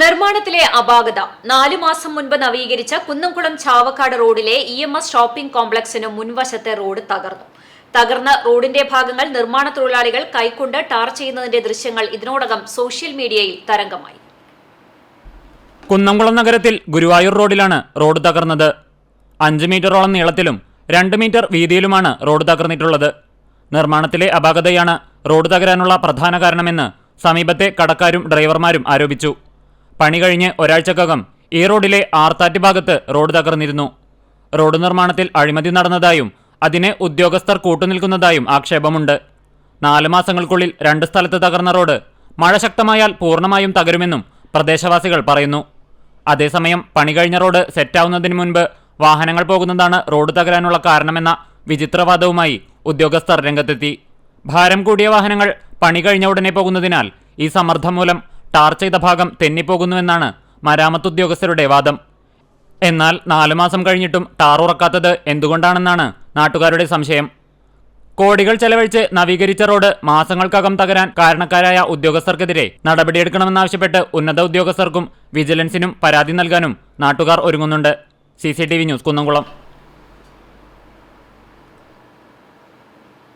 നിർമ്മാണത്തിലെ അപാകത. നാലു മാസം മുൻപ് നവീകരിച്ച കുന്നംകുളം ചാവക്കാട് റോഡിലെ ഇ എം എസ് ഷോപ്പിംഗ് കോംപ്ലക്സിന് മുൻവശത്തെ റോഡ് തകർന്നു. തകർന്ന റോഡിന്റെ ഭാഗങ്ങൾ നിർമ്മാണ തൊഴിലാളികൾ കൈക്കൊണ്ട് ടാർ ചെയ്യുന്നതിന്റെ ദൃശ്യങ്ങൾ ഇതിനോടകം സോഷ്യൽ മീഡിയയിൽ തരംഗമായി. കുന്നംകുളം നഗരത്തിൽ ഗുരുവായൂർ റോഡിലാണ് റോഡ് തകർന്നത്. അഞ്ച് മീറ്ററോളം നീളത്തിലും രണ്ട് മീറ്റർ വീതിയിലുമാണ് റോഡ് തകർന്നിട്ടുള്ളത്. നിർമ്മാണത്തിലെ അപാകതയാണ് റോഡ് തകരാനുള്ള പ്രധാന കാരണമെന്ന് സമീപത്തെ കടക്കാരും ഡ്രൈവർമാരും ആരോപിച്ചു. പണി കഴിഞ്ഞ് ഒരാഴ്ചക്കകം ഈ റോഡിലെ ആർത്താറ്റ് ഭാഗത്ത് റോഡ് തകർന്നിരുന്നു. റോഡ് നിർമ്മാണത്തിൽ അഴിമതി നടന്നതായും അതിനെ ഉദ്യോഗസ്ഥർ കൂട്ടുനിൽക്കുന്നതായും ആക്ഷേപമുണ്ട്. നാല് മാസങ്ങൾക്കുള്ളിൽ രണ്ട് സ്ഥലത്ത് തകർന്ന റോഡ് മഴ ശക്തമായാൽ പൂർണമായും തകരുമെന്നും പ്രദേശവാസികൾ പറയുന്നു. അതേസമയം പണി കഴിഞ്ഞ റോഡ് സെറ്റാവുന്നതിന് മുൻപ് വാഹനങ്ങൾ പോകുന്നതാണ് റോഡ് തകരാനുള്ള കാരണമെന്ന വിചിത്രവാദവുമായി ഉദ്യോഗസ്ഥർ രംഗത്തെത്തി. ഭാരം കൂടിയ വാഹനങ്ങൾ പണി കഴിഞ്ഞ ഉടനെ പോകുന്നതിനാൽ ഈ സമ്മർദ്ദം മൂലം ടാർ ചെയ്ത ഭാഗം തെന്നിപ്പോകുന്നുവെന്നാണ് മരാമത്ത് ഉദ്യോഗസ്ഥരുടെ വാദം. എന്നാൽ നാലു മാസം കഴിഞ്ഞിട്ടും ടാർ ഉറക്കാത്തത് എന്തുകൊണ്ടാണെന്നാണ് നാട്ടുകാരുടെ സംശയം. കോടികൾ ചെലവഴിച്ച് നവീകരിച്ച റോഡ് മാസങ്ങൾക്കകം തകരാൻ കാരണക്കാരായ ഉദ്യോഗസ്ഥർക്കെതിരെ നടപടിയെടുക്കണമെന്നാവശ്യപ്പെട്ട് ഉന്നത ഉദ്യോഗസ്ഥർക്കും വിജിലൻസിനും പരാതി നൽകാനും നാട്ടുകാർ ഒരുങ്ങുന്നുണ്ട്. C news Kunnamkulam.